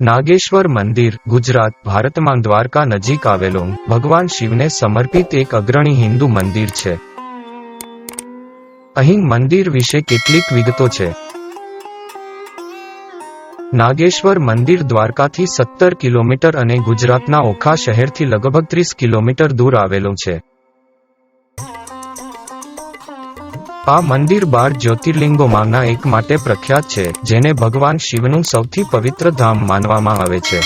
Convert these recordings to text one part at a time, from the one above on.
નાગેશ્વર મંદિર, ગુજરાત, ભારતમાં દ્વારકા નજીક આવેલું. ભગવાન શિવને સમર્પિત એક અગ્રણી હિન્દુ મંદિર છે. અહીં મંદિર વિશે કેટલીક વિગતો છે. નાગેશ્વર મંદિર દ્વારકાથી સત્તર કિલોમીટર અને ગુજરાતના ઓખા શહેરથી લગભગ ત્રીસ કિલોમીટર દૂર આવેલું છે. આ મંદિર બાર જ્યોતિર્લિંગોમાંના એક માટે પ્રખ્યાત છે, જેને ભગવાન શિવનું સૌથી પવિત્ર ધામ માનવામાં આવે છે.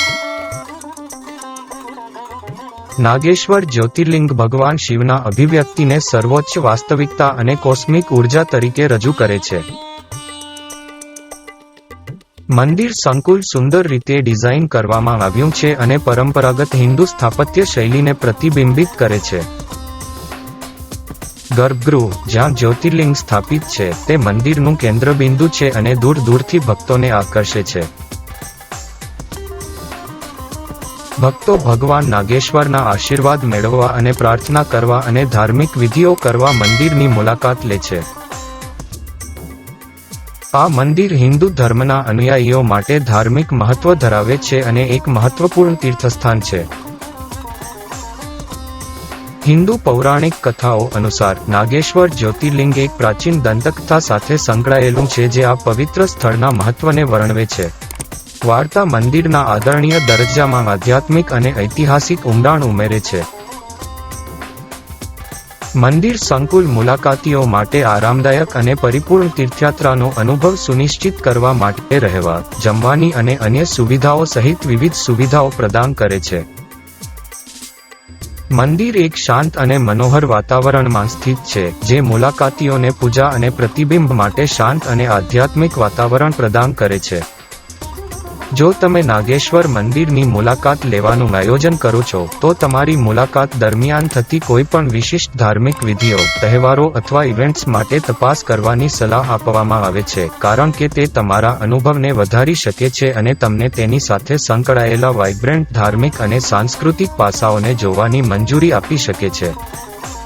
નાગેશ્વર જ્યોતિર્લિંગ ભગવાન શિવના અભિવ્યક્તિને સર્વોચ્ચ વાસ્તવિકતા અને કોસ્મિક ઊર્જા તરીકે રજૂ કરે છે. મંદિર સંકુલ સુંદર રીતે ડિઝાઇન કરવામાં આવ્યું છે અને પરંપરાગત હિન્દુ સ્થાપત્ય શૈલીને પ્રતિબિંબિત કરે છે. ગર્ભગૃહ, જ્યાં જ્યોતિર્લિંગ સ્થાપિત છે. તે મંદિરનું કેન્દ્રબિંદુ છે અને દૂર દૂરથી ભક્તોને આકર્ષે છે. ભક્તો ભગવાન નાગેશ્વરના આશીર્વાદ મેળવવા અને પ્રાર્થના કરવા અને ધાર્મિક વિધિઓ કરવા મંદિરની મુલાકાત લે છે. આ મંદિર હિન્દુ ધર્મના અનુયાયીઓ માટે ધાર્મિક મહત્વ ધરાવે છે અને એક મહત્વપૂર્ણ તીર્થસ્થાન છે. હિન્દુ પૌરાણિક કથાઓ અનુસાર નાગેશ્વર જ્યોતિર્લિંગ એક પ્રાચીન દંતકથા સાથે સંકળાયેલું છે જે આ પવિત્ર સ્થળના મહત્વને વર્ણવે છે. વાર્તા મંદિરના આદરણીય દરજ્જામાં આધ્યાત્મિક અને ઐતિહાસિક ઊંડાણ ઉમેરે છે. મંદિર સંકુલ મુલાકાતીઓ માટે આરામદાયક અને પરિપૂર્ણ તીર્થયાત્રાનો અનુભવ સુનિશ્ચિત કરવા માટે રહેવા, જમવાની અને અન્ય સુવિધાઓ સહિત વિવિધ સુવિધાઓ પ્રદાન કરે છે. મંદિર એક શાંત અને મનોહર વાતાવરણમાં સ્થિત છે, જે મુલાકાતીઓને પૂજા અને પ્રતિબિંબ માટે શાંત અને આધ્યાત્મિક વાતાવરણ પ્રદાન કરે છે. જો તમે નાગેશ્વર મંદિરની મુલાકાત લેવાનું આયોજન કરો છો, તો તમારી મુલાકાત દરમિયાન થતી કોઈપણ વિશિષ્ટ ધાર્મિક વિધિઓ, તહેવારો અથવા ઇવેન્ટ્સ માટે તપાસ કરવાની સલાહ આપવામાં આવે છે, કારણ કે તે તમારા અનુભવને વધારી શકે છે અને તમને તેની સાથે સંકળાયેલા વાઇબ્રન્ટ ધાર્મિક અને સાંસ્કૃતિક પાસાઓને જોવાની મંજૂરી આપી શકે છે.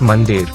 મંદિર